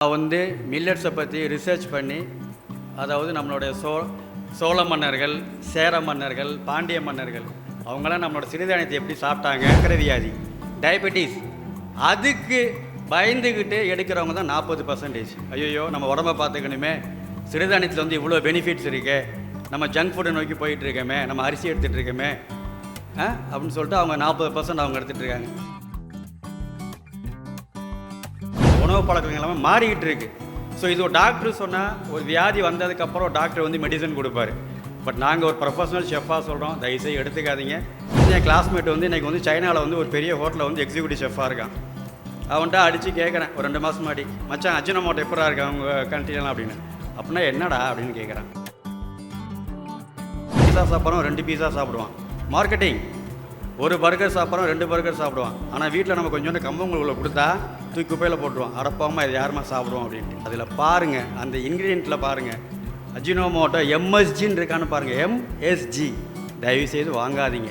நான் வந்து மில்லட்ஸை பற்றி ரிசர்ச் பண்ணி அதாவது நம்மளுடைய சோ சோழ மன்னர்கள் சேர மன்னர்கள் பாண்டிய மன்னர்கள் அவங்களாம் நம்மளோட சிறுதானியத்தை எப்படி சாப்பிட்டாங்க சர்க்கரை வியாதி. டயபெட்டிஸ் அதுக்கு பயந்துக்கிட்டு எடுக்கிறவங்க தான் நாற்பது பர்சன்டேஜ் ஐயோ நம்ம உடம்ப பார்த்துக்கணுமே. சிறுதானியத்தில் வந்து இவ்வளோ பெனிஃபிட்ஸ் இருக்கே. நம்ம ஜங்க் ஃபுட்டை நோக்கி போயிட்டுருக்கோமே நம்ம அரிசி எடுத்துகிட்டு இருக்கோமே. ஆ? அப்படின்னு சொல்லிட்டு அவங்க நாற்பது பர்சன்ட் அவங்க எடுத்துகிட்டு இருக்காங்க. உணவு பழக்கங்கள் எல்லாமே மாறிக்கிட்டு இருக்கு. ஸோ இது ஒரு டாக்டர் சொன்னால் ஒரு வியாதி வந்ததுக்கப்புறம் டாக்டர் வந்து மெடிசன் கொடுப்பாரு. பட் நாங்கள் ஒரு ப்ரொஃபஷனல் ஷெஃபாக சொல்கிறோம் தயவுசெய்து எடுத்துக்காதீங்க. என் கிளாஸ்மேட் வந்து இன்றைக்கி வந்து சைனாவில் வந்து ஒரு பெரிய ஹோட்டலில் வந்து எக்ஸிக்யூட்டிவ் ஷெஃபாக இருக்கான். அவன்கிட்ட அடித்து கேட்குறேன் ஒரு ரெண்டு மாதம் முன்னாடி. மச்சான் அஜினமோட்டோ எப்படா இருக்கு? அவங்க கண்ட்ரிலாம் அப்படின்னு. அப்படின்னா என்னடா? அப்படின்னு கேட்குறான் பீஸா சாப்பிட்றோம் ரெண்டு பீஸா சாப்பிடுவான். மார்க்கெட்டிங் ஒரு பர்கர் சாப்பிட்றோம் ரெண்டு பர்கர் சாப்பிடுவான். ஆனால் வீட்டில் நம்ம கொஞ்சோண்டு கம்பங்களுக்குள்ள கொடுத்தா தூக்கி குப்பையில் போட்டுருவோம் அடப்பாமல் இது யாருமா சாப்பிடுவோம் அப்படின்ட்டு. அதில் பாருங்கள் அந்த இன்க்ரீடியண்ட்டில் பாருங்கள் அஜினோமோட்டோ எம்எஸ்ஜின்னு இருக்கான்னு பாருங்கள் எம்எஸ்ஜி. தயவுசெய்து வாங்காதீங்க.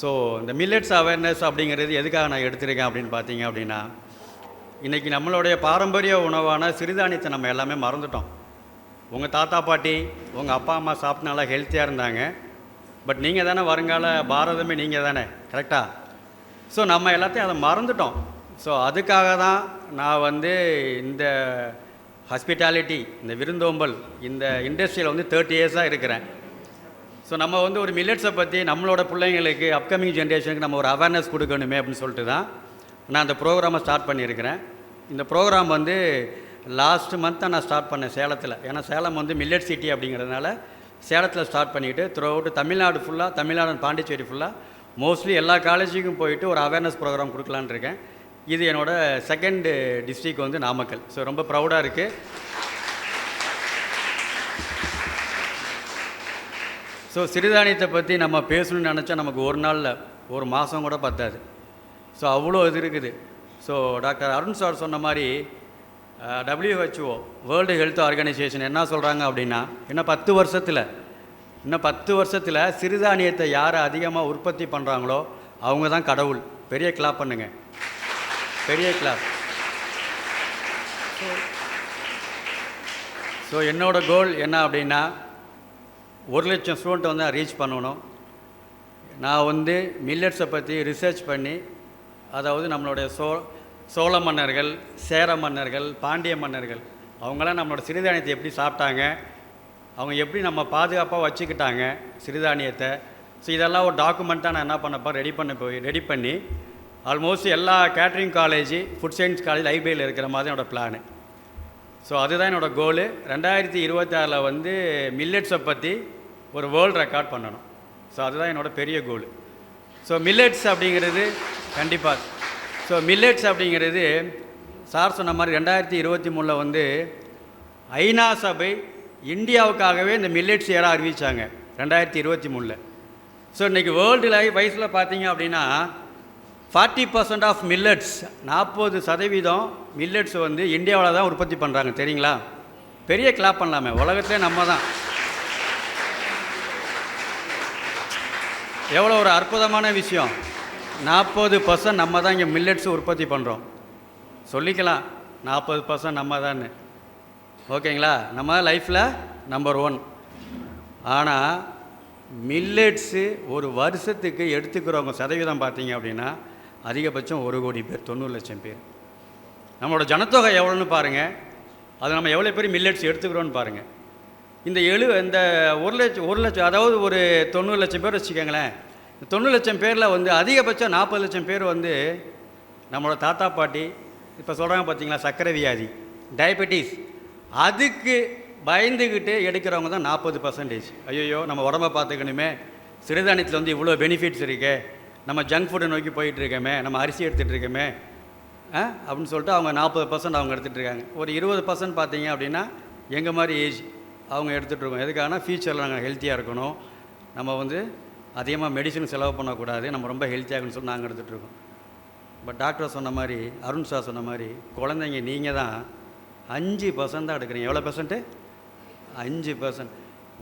ஸோ இந்த மில்லட்ஸ் அவேர்னஸ் அப்படிங்கிறது எதுக்காக நான் எடுத்திருக்கேன் அப்படின்னு பார்த்தீங்க அப்படின்னா இன்றைக்கி நம்மளுடைய பாரம்பரிய உணவான சிறுதானியத்தை நம்ம எல்லாமே மறந்துட்டோம். உங்கள் தாத்தா பாட்டி உங்கள் அப்பா அம்மா சாப்பிட்டு நல்லா ஹெல்த்தியாக இருந்தாங்க. பட் நீங்கள் தானே வருங்கால பாரதமே நீங்கள் தானே கரெக்டாக ஸோ நம்ம எல்லாத்தையும் அதை மறந்துட்டோம். ஸோ அதுக்காக தான் நான் வந்து இந்த ஹாஸ்பிட்டாலிட்டி இந்த விருந்தோம்பல் இந்த இண்டஸ்ட்ரியில் வந்து தேர்ட்டி இயர்ஸாக இருக்கிறேன். ஸோ நம்ம வந்து ஒரு மில்லட்ஸை பற்றி நம்மளோட பிள்ளைங்களுக்கு அப்கமிங் ஜென்ரேஷனுக்கு நம்ம ஒரு அவேர்னஸ் கொடுக்கணுமே அப்படின்னு சொல்லிட்டு தான் நான் அந்த ப்ரோக்ராமை ஸ்டார்ட் பண்ணியிருக்கிறேன். இந்த ப்ரோக்ராம் வந்து லாஸ்ட் மந்த் தான் நான் ஸ்டார்ட் பண்ணேன் சேலத்தில். ஏன்னா சேலம் வந்து மில்லட் சிட்டி அப்படிங்கிறதுனால சேலத்தில் ஸ்டார்ட் பண்ணிவிட்டு த்ரூ அவுட் தமிழ்நாடு ஃபுல்லாக தமிழ்நாடு பாண்டிச்சேரி ஃபுல்லாக மோஸ்ட்லி எல்லா காலேஜுக்கும் போயிட்டு ஒரு அவேர்னஸ் ப்ரோக்ராம் கொடுக்கலான்னு இருக்கேன். இது என்னோடய செகண்ட் டிஸ்ட்ரிக் வந்து நாமக்கல். ஸோ ரொம்ப ப்ரௌடாக இருக்குது ஸோ சிறுதானியத்தை பற்றி நம்ம பேசணும்னு நினச்சா நமக்கு ஒரு நாளில் ஒரு மாதம் கூட பத்தாது. ஸோ அவ்வளோ இது இருக்குது. ஸோ டாக்டர் அருண் சார் சொன்ன மாதிரி டபிள்யூஹெச்ஓ வேர்ல்டு ஹெல்த் ஆர்கனைசேஷன் என்ன சொல்கிறாங்க அப்படின்னா இன்னும் பத்து வருஷத்தில் இன்னும் பத்து வருஷத்தில் சிறுதானியத்தை யார் அதிகமாக உற்பத்தி பண்ணுறாங்களோ அவங்க தான் கடவுள். பெரிய கிளாப் பண்ணுங்க. பெரிய கிளாப் ஸோ என்னோட கோல் என்ன அப்படின்னா ஒரு லட்சம் ஸ்டூடெண்ட்டை வந்து ரீச் பண்ணணும். நான் வந்து மில்லட்ஸை பற்றி ரிசர்ச் பண்ணி அதாவது நம்மளுடைய சோ சோழ மன்னர்கள் சேர மன்னர்கள் பாண்டிய மன்னர்கள் அவங்களாம் நம்மளோட சிறுதானியத்தை எப்படி சாப்பிட்டாங்க அவங்க எப்படி நம்ம பாதுகாப்பாக வச்சுக்கிட்டாங்க சிறுதானியத்தை. ஸோ இதெல்லாம் ஒரு டாக்குமெண்ட்டாக நான் என்ன பண்ணப்போ ரெடி பண்ண போய் ரெடி பண்ணி ஆல்மோஸ்ட் எல்லா catering college food science college ஐபிஐயில் இருக்கிற மாதிரி என்னோடய பிளானு ஸோ அதுதான் என்னோடய கோலு ரெண்டாயிரத்தி இருபத்தாறில் வந்து மில்லட்ஸை பற்றி ஒரு வேர்ல்டு ரெக்கார்ட் பண்ணணும். ஸோ அதுதான் என்னோடய பெரிய கோலு ஸோ மில்லட்ஸ் அப்படிங்கிறது கண்டிப்பாக ஸோ மில்லட்ஸ் அப்படிங்கிறது சார் சொன்ன மாதிரி ரெண்டாயிரத்தி இருபத்தி மூணில் வந்து ஐநா சபை இந்தியாவுக்காகவே இந்த மில்லட்ஸ் இயராக அறிவித்தாங்க ரெண்டாயிரத்தி இருபத்தி மூணில். ஸோ இன்றைக்கி வேர்ல்டு லைஃப் வயசில் பார்த்தீங்க அப்படின்னா ஃபார்ட்டி பர்சன்ட் ஆஃப் மில்லட்ஸ் நாற்பது சதவீதம் மில்லட்ஸ் வந்து இந்தியாவில் தான் உற்பத்தி பண்ணுறாங்க தெரியுங்களா? பெரிய கிளாப் பண்ணலாமே உலகத்திலே நம்ம தான் எவ்வளோ ஒரு அற்புதமான விஷயம். நாற்பது பர்சன்ட் நம்ம தான் இங்கே மில்லட்ஸ் உற்பத்தி பண்ணுறோம் சொல்லிக்கலாம் நாற்பது பர்சன்ட் நம்ம தான் ஓகேங்களா? நம்ம தான் லைஃப்பில் நம்பர் ஒன் ஆனால் மில்லட்ஸு ஒரு வருஷத்துக்கு எடுத்துக்கிறவங்க சதவீதம் பார்த்தீங்க அப்படின்னா அதிகபட்சம் ஒரு கோடி பேர் தொண்ணூறு லட்சம் பேர். நம்மளோட ஜனத்தொகை எவ்வளோன்னு பாருங்கள் அது நம்ம எவ்வளோ பேர் மில்லட்ஸ் எடுத்துக்கிறோன்னு பாருங்கள் இந்த எழு இந்த ஒரு லட்சம் ஒரு லட்சம் அதாவது ஒரு தொண்ணூறு லட்சம் பேர் வச்சுக்கோங்களேன். இந்த தொண்ணூறு லட்சம் பேரில் வந்து அதிகபட்சம் நாற்பது லட்சம் பேர் வந்து நம்மளோட தாத்தா பாட்டி இப்போ சொல்கிறாங்க பார்த்தீங்களா சர்க்கரை வியாதி டயபெட்டிஸ். அதுக்கு பயந்துக்கிட்டு எடுக்கிறவங்க தான் நாற்பது பர்சன்டேஜ் ஐயோ நம்ம உடம்ப பார்த்துக்கணுமே. சிறுதானியத்தில் வந்து இவ்வளோ பெனிஃபிட்ஸ் இருக்கே. நம்ம ஜங்க் ஃபுட்டை நோக்கி போயிட்டு இருக்கோமே நம்ம அரிசி எடுத்துகிட்டு இருக்கோமே அப்படின்னு சொல்லிட்டு அவங்க நாற்பது பர்சன்ட் அவங்க எடுத்துகிட்டு இருக்காங்க ஒரு இருபது பர்சன்ட் பார்த்தீங்க அப்படின்னா எங்கள் மாதிரி ஏஜ் அவங்க எடுத்துகிட்டு இருக்கோம் எதுக்காகனா ஃபியூச்சரில் நாங்கள் ஹெல்த்தியாக இருக்கணும். நம்ம வந்து அதிகமாக மெடிசன் செலவு பண்ணக்கூடாது. நம்ம ரொம்ப ஹெல்த்தியாகணும்னு சொல்லி நாங்கள் எடுத்துகிட்ருக்கோம் பட் டாக்டர் சொன்ன மாதிரி அருண் சார் சொன்ன மாதிரி குழந்தைங்க நீங்கள் தான் அஞ்சு பர்சன்ட் தான் எடுக்கிறீங்க. எவ்வளோ பர்சன்ட்டு அஞ்சு பர்சன்ட்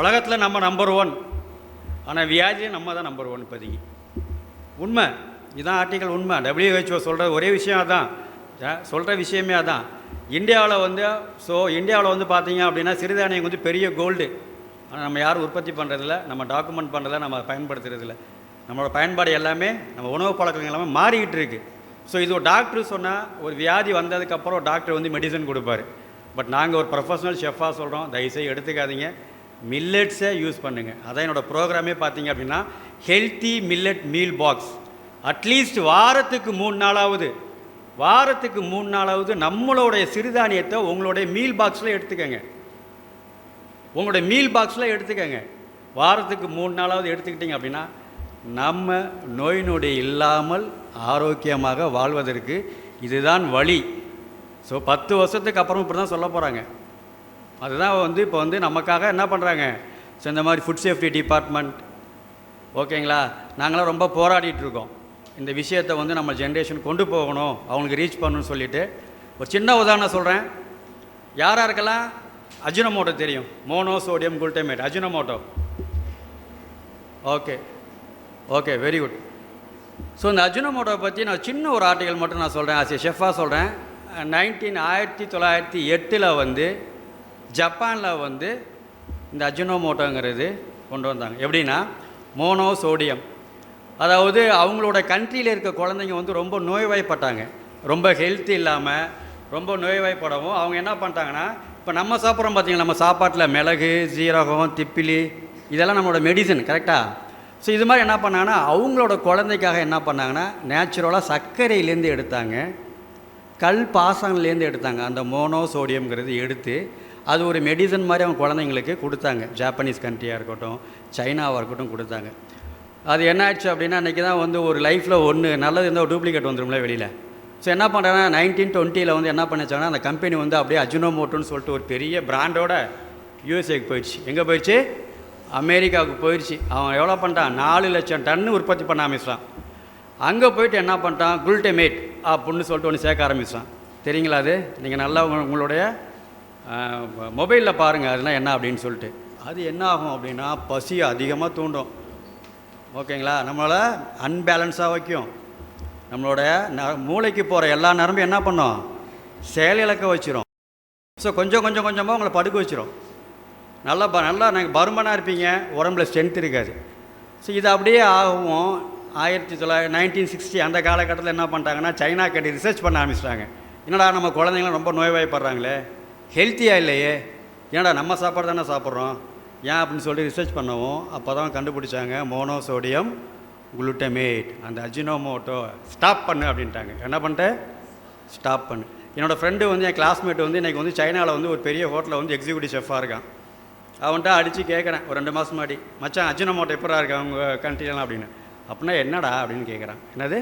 உலகத்தில் நம்ம நம்பர் ஒன் ஆனால் வியாதியும் நம்ம தான் நம்பர் ஒன் இப்போதைக்கு. உண்மை. இதான் ஆர்டிக்கல் உண்மை. டபிள்யூஹெச்ஓ சொல்கிற ஒரே விஷயம் அதான். சொல்கிற விஷயமே அதான். இந்தியாவில் வந்து ஸோ இந்தியாவில் வந்து பார்த்தீங்க அப்படின்னா சிறுதானியம் வந்து பெரிய கோல்டு ஆனால் நம்ம யாரும் உற்பத்தி பண்ணுறதில்ல நம்ம டாக்குமெண்ட் பண்ணுறதில்ல நம்ம பயன்படுத்துறதில்ல. நம்மளோட பயன்பாடு எல்லாமே நம்ம உணவு பழக்கங்கள் எல்லாமே மாறிக்கிட்டு இருக்குது ஸோ இது ஒரு டாக்டர் சொன்னால் ஒரு வியாதி வந்ததுக்கப்புறம் டாக்டர் வந்து மெடிசன் கொடுப்பாரு. பட் நாங்கள் ஒரு ப்ரொஃபஷனல் ஷெஃபாக சொல்கிறோம் தயவுசெய்து எடுத்துக்காதீங்க. மில்லட்ஸை யூஸ் பண்ணுங்கள் அதான் என்னோடய ப்ரோக்ராமே பார்த்தீங்க அப்படின்னா healthy millet meal box at least வாரத்துக்கு மூணு நாளாவது வாரத்துக்கு மூணு நாளாவது நம்மளுடைய சிறுதானியத்தை உங்களுடைய மீல் பாக்ஸில் எடுத்துக்கங்க. உங்களுடைய மீல் பாக்ஸில் எடுத்துக்கங்க. வாரத்துக்கு மூணு நாளாவது எடுத்துக்கிட்டீங்க அப்படின்னா நம்ம நோய் நொடி இல்லாமல் ஆரோக்கியமாக வாழ்வதற்கு இதுதான் வழி. ஸோ பத்து வருஷத்துக்கு அப்புறம் இப்படி தான் சொல்ல போகிறாங்க அதுதான் வந்து இப்போ வந்து நமக்காக என்ன பண்ணுறாங்க ஸோ இந்த மாதிரி ஃபுட் சேஃப்டி டிபார்ட்மெண்ட் ஓகேங்களா? நாங்களாம் ரொம்ப போராடிட்டு இருக்கோம். இந்த விஷயத்தை வந்து நம்ம ஜென்ரேஷன் கொண்டு போகணும் அவங்களுக்கு ரீச் பண்ணணும்னு சொல்லிட்டு. ஒரு சின்ன உதாரணம் சொல்கிறேன் யார் யாருக்கெல்லாம் அஜினமோட்டோ தெரியும். Mono sodium glutamate Ajinomoto. Okay. Okay very good so இந்த அஜினமோட்டோவை பற்றி நான் சின்ன ஒரு ஆர்டிகல் மட்டும் நான் சொல்கிறேன் ஆசிய ஷெஃபாக சொல்கிறேன் நைன்டீன் ஆயிரத்தி தொள்ளாயிரத்தி எட்டில் வந்து ஜப்பானில் வந்து இந்த அஜினோமோட்டோங்கிறது கொண்டு வந்தாங்க. எப்படின்னா மோனோ சோடியம். அதாவது அவங்களோட கண்ட்ரியில் இருக்க குழந்தைங்க வந்து ரொம்ப நோய்வாய்ப்பட்டாங்க. ரொம்ப ஹெல்த் இல்லாமல் ரொம்ப நோய்வாய்ப்படவும். அவங்க என்ன பண்ணிட்டாங்கன்னா இப்போ நம்ம சாப்பிட்றோம் பார்த்தீங்களா நம்ம சாப்பாட்டில் மிளகு ஜீரகம் திப்பிலி இதெல்லாம் நம்மளோட மெடிசன் கரெக்டாக ஸோ இது மாதிரி என்ன பண்ணாங்கன்னா அவங்களோட குழந்தைக்காக என்ன பண்ணாங்கன்னா நேச்சுரலாக சர்க்கரையிலேருந்து எடுத்தாங்க. கல் பாசங்கள்லேருந்து எடுத்தாங்க. அந்த மோனோ சோடியம்ங்கிறது எடுத்து அது ஒரு மெடிசன் மாதிரி அவங்க குழந்தைங்களுக்கு கொடுத்தாங்க. ஜாப்பனீஸ் கண்ட்ரியாக இருக்கட்டும் சைனாவாக இருக்கட்டும் கொடுத்தாங்க. அது என்ன ஆயிடுச்சு அப்படின்னா அன்றைக்கி தான் வந்து ஒரு லைஃப்பில் ஒன்று நல்லது இருந்தால் ஒரு டூப்ளிகேட் வந்துடும்ல வெளியில். ஸோ என்ன பண்ணுறாங்கன்னா நைன்டீன் டுவெண்ட்டியில் வந்து என்ன பண்ணிச்சாங்கன்னா அந்த கம்பெனி வந்து அப்படியே அஜினோமோட்டோன்னு சொல்லிட்டு ஒரு பெரிய பிராண்டோட யூஎஸ்ஏக்கு போயிடுச்சு. எங்கே போயிடுச்சு? அமெரிக்காவுக்கு போயிடுச்சு. அவன் எவ்வளோ பண்ணிட்டான்? நாலு லட்சம் டன்னு உற்பத்தி பண்ண ஆரம்பிச்சான் அங்கே போயிட்டு என்ன பண்ணிட்டான்? குல்டமேட் அப்படின்னு சொல்லிட்டு ஒன்று சேர்க்க ஆரம்பிச்சான். தெரியுங்களா அது? நீங்கள் நல்லா உங்களுடைய மொபைலில் பாருங்கள் அதெல்லாம் என்ன அப்படின்னு சொல்லிட்டு. அது என்ன ஆகும் அப்படின்னா பசி அதிகமாக தூண்டும். ஓகேங்களா? நம்மளை அன்பேலன்ஸாக வைக்கும். நம்மளோட ந மூளைக்கு போகிற எல்லா நரம்பும் என்ன பண்ணும்? செயலிழக்க வச்சிரும். ஸோ கொஞ்சம் கொஞ்சம் கொஞ்சமாக உங்களை படுக்க வச்சிரும். நல்லா ப நல்லா நாங்கள் பருமனாக இருப்பீங்க. உடம்புல ஸ்ட்ரென்த் இருக்காது. ஸோ இது அப்படியே ஆகும் ஆயிரத்தி தொள்ளாயிரத்தி நைன்டீன் சிக்ஸ்டி அந்த காலகட்டத்தில் என்ன பண்ணிட்டாங்கன்னா சைனா கட்டி ரிசர்ச் பண்ண ஆரம்பிச்சிட்டாங்க. என்னடா நம்ம குழந்தைங்களாம் ரொம்ப நோய்வாய்ப்படுறாங்களே? ஹெல்த்தியாக இல்லையே? ஏன்டா நம்ம சாப்பாடு தானே சாப்பிட்றோம்? ஏன் அப்படின்னு சொல்லி ரிசர்ச் பண்ணவும் அப்போ தான் கண்டுபிடிச்சாங்க மோனோ சோடியம் குளுட்டமேட் அந்த அஜினோமோட்டோ ஸ்டாப் பண்ணு அப்படின்ட்டாங்க. என்ன பண்ணிட்டேன் ஸ்டாப் பண்ணு. என்னோடய ஃப்ரெண்டு வந்து என் கிளாஸ்மேட் வந்து இன்றைக்கி வந்து சைனாவில் வந்து ஒரு பெரிய ஹோட்டலில் வந்து எக்ஸிக்யூட்டிவ் ஷெஃபாக இருக்கான். அவன்கிட்ட அடித்து கேட்குறேன் ஒரு ரெண்டு மாதம் முன்னாடி. மச்சான் அஜினோமோட்டோ எப்படா இருக்கான் அவங்க கண்ட்ரிலாம் அப்படின்னு. அப்படின்னா என்னடா அப்படின்னு கேட்குறான் என்னது?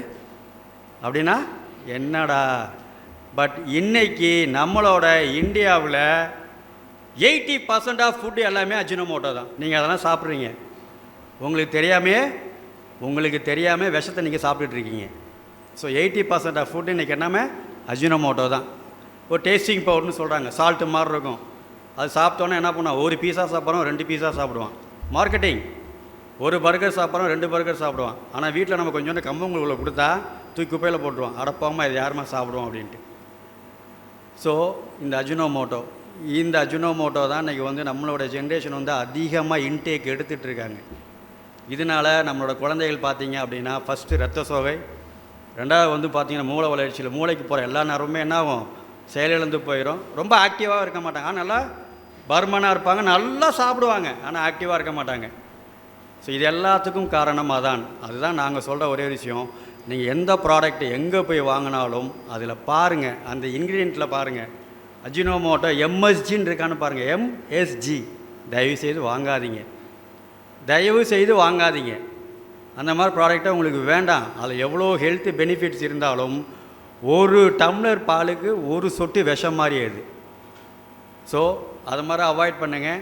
அப்படின்னா என்னடா? பட் இன்னைக்கு நம்மளோட இந்தியாவில் எயிட்டி பர்சன்ட் ஆஃப் ஃபுட்டு எல்லாமே அஜினோமோட்டோ தான். நீங்கள் அதெல்லாம் சாப்பிட்றீங்க. உங்களுக்கு தெரியாமே உங்களுக்கு தெரியாமல் விஷத்தை நீங்கள் சாப்பிட்டுட்ருக்கீங்க so eighty percent of food இன்றைக்கி என்னமே அஜினோமோட்டோ தான். ஒரு டேஸ்டிங் பவுடர்னு சொல்கிறாங்க சால்ட்டு மாதிரி இருக்கும். அது சாப்பிட்டோன்னே என்ன பண்ணுவான்? ஒரு பீஸா சாப்பிட்றோம் ரெண்டு பீஸா சாப்பிடுவான். மார்க்கெட்டிங் ஒரு பர்கர் சாப்பிட்றோம் ரெண்டு பர்கர் சாப்பிடுவான். ஆனால் வீட்டில் நம்ம கொஞ்சோண்டு கம்பங்களுக்குள்ள கொடுத்தா தூக்கி குப்பையில் போட்டுருவான். அடப்பாமல் இது யாருமா சாப்பிடுவோம் அப்படின்ட்டு. ஸோ இந்த அஜினோமோட்டோ இந்த அஜினோமோட்டோ தான் இன்றைக்கி வந்து நம்மளோட ஜென்ரேஷன் வந்து அதிகமாக இன்டேக் எடுத்துகிட்டு இருக்காங்க இதனால் நம்மளோட குழந்தைகள் பார்த்தீங்க அப்படின்னா ஃபஸ்ட்டு ரத்த சோகை ரெண்டாவது வந்து பார்த்தீங்கன்னா மூளை வளர்ச்சியில் மூளைக்கு போகிற எல்லா நேரமுமே என்ன ஆகும்? செயலிழந்து போயிடும் ரொம்ப ஆக்டிவாக இருக்க மாட்டாங்க. ஆனால் நல்லா பர்மனாக இருப்பாங்க நல்லா சாப்பிடுவாங்க. ஆனால் ஆக்டிவாக இருக்க மாட்டாங்க. ஸோ இது எல்லாத்துக்கும் காரணம் அதான். அதுதான் நாங்கள் சொல்கிற ஒரே விஷயம். நீங்கள் எந்த ப்ராடக்ட் எங்கே போய் வாங்கினாலும் அதில் பாருங்கள் அந்த இன்க்ரீடியண்ட்டில் பாருங்கள் அஜினோமோட்டோ எம்எஸ்ஜின்னு இருக்கான்னு பாருங்கள் எம்எஸ்ஜி தயவு செய்து வாங்காதீங்க. தயவு செய்து வாங்காதீங்க. அந்த மாதிரி ப்ராடக்ட்டை உங்களுக்கு வேண்டாம். அதில் எவ்வளோ ஹெல்த் பெனிஃபிட்ஸ் இருந்தாலும் ஒரு டம்ளர் பாலுக்கு ஒரு சொட்டு விஷம் மாதிரி அது. ஸோ அது மாதிரி அவாய்ட் பண்ணுங்கள்